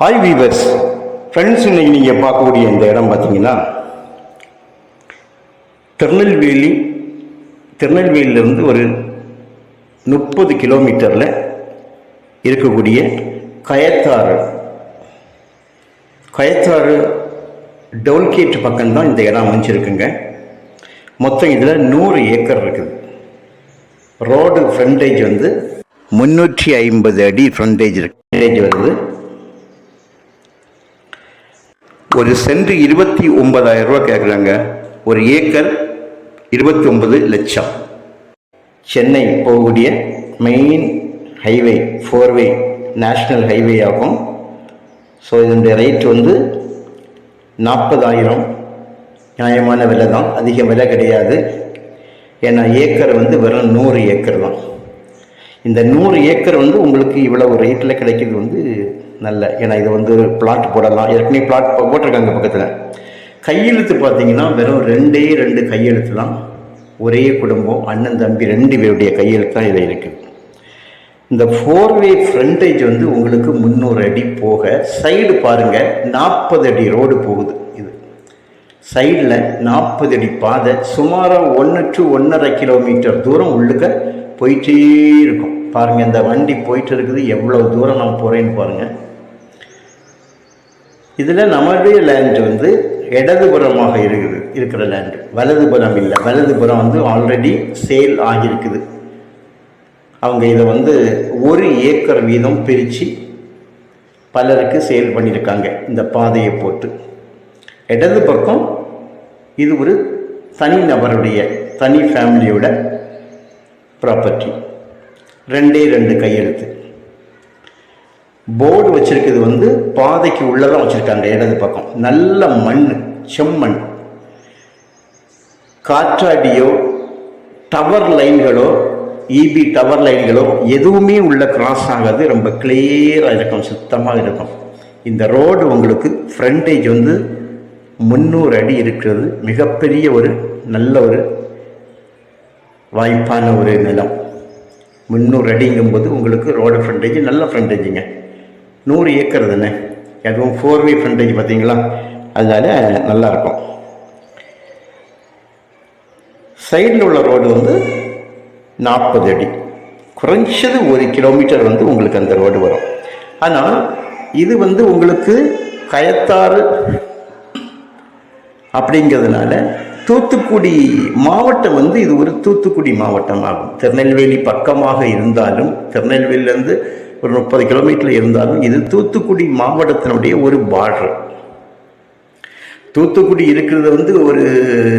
Hi viewers friends இன்னைக்கு நீங்கள் பார்க்கக்கூடிய இந்த இடம் பார்த்தீங்கன்னா திருநெல்வேலி திருநெல்வேலியிலிருந்து ஒரு முப்பது கிலோமீட்டரில் இருக்கக்கூடிய கயத்தாறு. கயத்தாறு டோல்கேட் பக்கம்தான் இந்த இடம் அமைஞ்சிருக்குங்க. மொத்தம் இதில் நூறு ஏக்கர் இருக்குது. ரோடு ஃப்ரண்டேஜ் வந்து முந்நூற்றி ஐம்பது அடி ஃப்ரண்டேஜ் இருக்கு. ஃப்ரண்டேஜ் வருது. ஒரு சென்ட் இருபத்தி ஒன்பதாயிரம் ரூபா கேட்குறாங்க ஒரு ஏக்கர் இருபத்தி ஒன்பது லட்சம். சென்னை போகக்கூடிய main highway four way national highway ஆகும். ஸோ இதனுடைய ரேட் வந்து நாற்பதாயிரம். நியாயமான விலை தான். அதிக விலை கிடையாது. ஏன்னா ஏக்கர் வந்து வெறும் நூறு ஏக்கர் தான். இந்த நூறு ஏக்கர் வந்து உங்களுக்கு இவ்வளவு ரேட்டில் கிடைக்கிறது வந்து நல்ல. ஏன்னா இது வந்து பிளாட் போடலாம். ஏற்கனவே பிளாட் போட்டிருக்காங்க பக்கத்தில். கையெழுத்து பார்த்தீங்கன்னா வெறும் ரெண்டே ரெண்டு கையெழுத்து தான். ஒரே குடும்பம் அண்ணன் தம்பி ரெண்டு பேருடைய கையெழுத்து தான் இதில் இருக்குது இந்த ஃபோர்வே ஃப்ரண்டேஜ் வந்து உங்களுக்கு முந்நூறு அடி போக சைடு பாருங்கள் நாற்பது அடி ரோடு போகுது இது. சைடில் நாற்பது அடி பாதை சுமாராக ஒன்று டு ஒன்றரை கிலோமீட்டர் தூரம் உள்ளுக்க போயிட்டே இருக்கும். பாருங்கள் இந்த வண்டி போயிட்டு இருக்குது. எவ்வளோ தூரம் நான் போகிறேன்னு பாருங்கள் இதில் நம்மளுடைய லேண்ட் வந்து இடதுபுறமாக இருக்குது இருக்கிற லேண்டு வலதுபுறம் இல்லை. வலதுபுறம் வந்து ஆல்ரெடி சேல் ஆகியிருக்குது. அவங்க இதை வந்து ஒரு ஏக்கர் வீதம் பிரித்து பலருக்கு சேல் பண்ணியிருக்காங்க. இந்த பாதையை போட்டு. இடது பக்கம் இது ஒரு தனி நபருடைய தனி ஃபேமிலியோட ப்ராப்பர்ட்டி ரெண்டே ரெண்டு கையெழுத்து. போர்டு வச்சிருக்கிறது வந்து பாதைக்கு உள்ளதான் வச்சுருக்காங்க இடது பக்கம். நல்ல மண் செம்மண். காற்றாடியோ டவர் லைன்களோ இபி டவர் லைன்களோ எதுவுமே உள்ள கிராஸ் ஆகாது ரொம்ப கிளியராக இருக்கும் சுத்தமாக இருக்கும். இந்த ரோடு உங்களுக்கு ஃப்ரண்டேஜ் வந்து முந்நூறு அடி இருக்கிறது. மிகப்பெரிய ஒரு நல்ல ஒரு வாய்ப்பான ஒரு நிலம். முந்நூறு அடிங்கும்போது உங்களுக்கு ரோடு ஃப்ரண்டேஜ் நல்ல ஃப்ரண்டேஜுங்க நூறு ஏக்கர் தானே? அதுவும் ஃபோர் வே ஃப்ரண்டேஜ் பார்த்தீங்களா? அதனால நல்லாயிருக்கும். சைடில் உள்ள ரோடு வந்து நாற்பது அடி. குறைஞ்சது ஒரு கிலோமீட்டர் வந்து உங்களுக்கு அந்த ரோடு வரும். ஆனால் இது வந்து உங்களுக்கு கயத்தாறு அப்படிங்கிறதுனால தூத்துக்குடி மாவட்டம் வந்து இது ஒரு தூத்துக்குடி மாவட்டம் ஆகும். திருநெல்வேலி பக்கமாக இருந்தாலும் திருநெல்வேலியிலேருந்து ஒரு முப்பது கிலோமீட்டர் இருந்தாலும் இது தூத்துக்குடி மாவட்டத்தினுடைய ஒரு பார்டர் தூத்துக்குடி இருக்கிறது வந்து ஒரு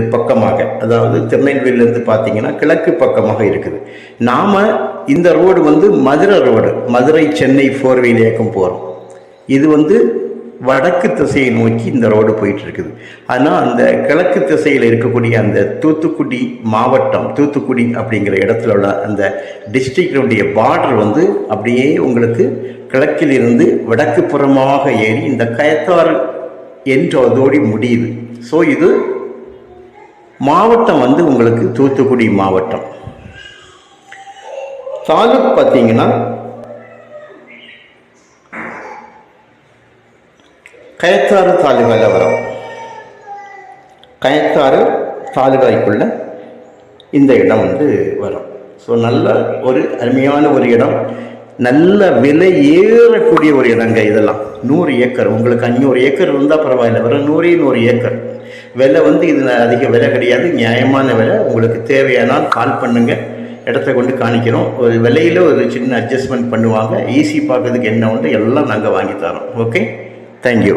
பக்கமாக அதாவது திருநெல்வேலியிலேருந்து பார்த்தீங்கன்னா கிழக்கு பக்கமாக இருக்குது. நாம் இந்த ரோடு வந்து Madurai road Madurai Chennai four wheel இயக்கம் போகிறோம் இது வந்து வடக்கு திசையை நோக்கி இந்த ரோடு போயிட்டு இருக்குது ஆனால் அந்த கிழக்கு திசையில் இருக்கக்கூடிய அந்த தூத்துக்குடி மாவட்டம் தூத்துக்குடி அப்படிங்கிற இடத்துல உள்ள அந்த டிஸ்ட்ரிக்டினுடைய பார்டர் வந்து அப்படியே உங்களுக்கு கிழக்கிலிருந்து வடக்கு புறமாக ஏறி இந்த கயத்தாறு என்றதோடி முடியுது. ஸோ இது மாவட்டம் வந்து உங்களுக்கு தூத்துக்குடி மாவட்டம். தாலுக் பார்த்தீங்கன்னா கயத்தாறு தாலுகாவில் வரும். கயத்தாறு தாலுகாய்க்குள்ள இந்த இடம் வந்து வரும். ஸோ நல்ல ஒரு அருமையான ஒரு இடம். நல்ல விலை ஏறக்கூடிய ஒரு இடங்க இதெல்லாம். நூறு ஏக்கர். உங்களுக்கு அஞ்சூறு ஏக்கர் இருந்தால் பரவாயில்ல. வர நூறே நூறு ஏக்கர். விலை வந்து இதில் அதிக விலை கிடையாது. நியாயமான விலை. உங்களுக்கு தேவையானால் கால் பண்ணுங்கள் இடத்த கொண்டு காணிக்கிறோம். ஒரு விலையில் ஒரு சின்ன அட்ஜஸ்ட்மெண்ட் பண்ணுவாங்க. ஈஸி பார்க்கறதுக்கு என்ன உண்டு? எல்லாம் நாங்கள் வாங்கி தரோம். Okay thank you